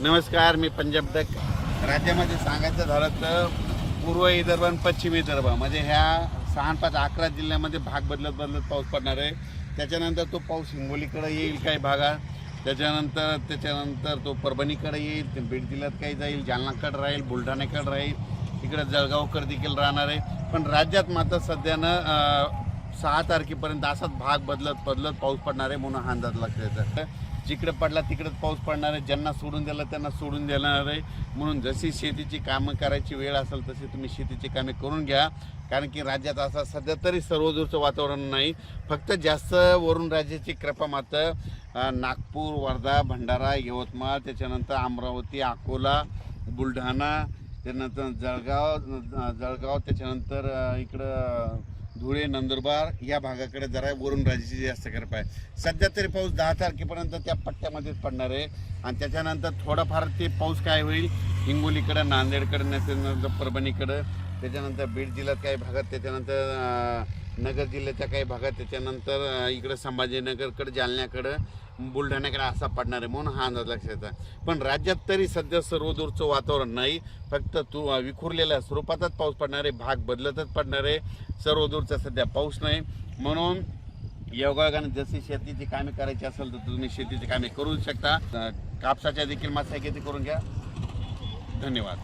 नमस्कार मी पंजाब डक राज्यामध्ये सांगायचं झालं तर पूर्व विदर्भ आणि पश्चिम विदर्भ म्हणजे ह्या सहा पाच अकरा जिल्ह्यामध्ये भाग बदलत बदलत पाऊस पडणार आहे. त्याच्यानंतर तो पाऊस हिंगोलीकडे येईल काही भागात. त्याच्यानंतर त्याच्यानंतर तो परभणीकडे येईल ते बीड जिल्ह्यात काही जाईल जालनाकडे राहील बुलढाण्याकडे राहील. इकडे जळगावकडे देखील राहणार आहे. पण राज्यात मात्र सध्यानं सहा तारखेपर्यंत असाच भाग बदलत बदलत पाऊस पडणार आहे म्हणून हा अंदाज लक्षात येतात जिकडे पडला तिकडेच पाऊस पडणार आहे. ज्यांना सोडून दिला त्यांना सोडून देणार आहे. म्हणून जशी शेतीची कामं करायची वेळ असेल तशी तुम्ही शेतीची कामे करून घ्या. कारण की राज्यात असा सध्या तरी सर्वदूरचं वातावरण नाही. फक्त जास्त वरून राज्याची कृपा मात्र नागपूर वर्धा भंडारा यवतमाळ त्याच्यानंतर अमरावती अकोला बुलढाणा त्यानंतर जळगाव जळगाव त्याच्यानंतर इकडं धुळे नंदुरबार या भागाकडे जरा वरून राज्याची जास्त कृपा आहे. सध्या तरी पाऊस दहा तारखेपर्यंत त्या पट्ट्यामध्येच पडणार आहे. आणि त्याच्यानंतर थोडाफार ते पाऊस काय होईल हिंगोलीकडं नांदेडकडं त्याच्यानंतर परभणीकडं त्याच्यानंतर बीड जिल्ह्यात काही भागात त्याच्यानंतर नगर जिल्ह्याच्या काही भागात त्याच्यानंतर इकडं संभाजीनगरकडं जालन्याकडं बुलढाण्याकडे असा पडणार आहे म्हणून हा अंदाज लक्षात येतो पण राज्यात तरी सध्या सर्वदूरचं वातावरण नाही. फक्त तू विखुरलेल्या स्वरूपातच पाऊस पडणार आहे भाग बदलतच पडणार आहे. सर्वदूरचा सध्या पाऊस नाही. म्हणून योगायोगाने जशी शेतीची कामे करायची असेल तर तुम्ही शेतीची कामे करू शकता. कापसाच्या देखील मशागती करून घ्या. धन्यवाद.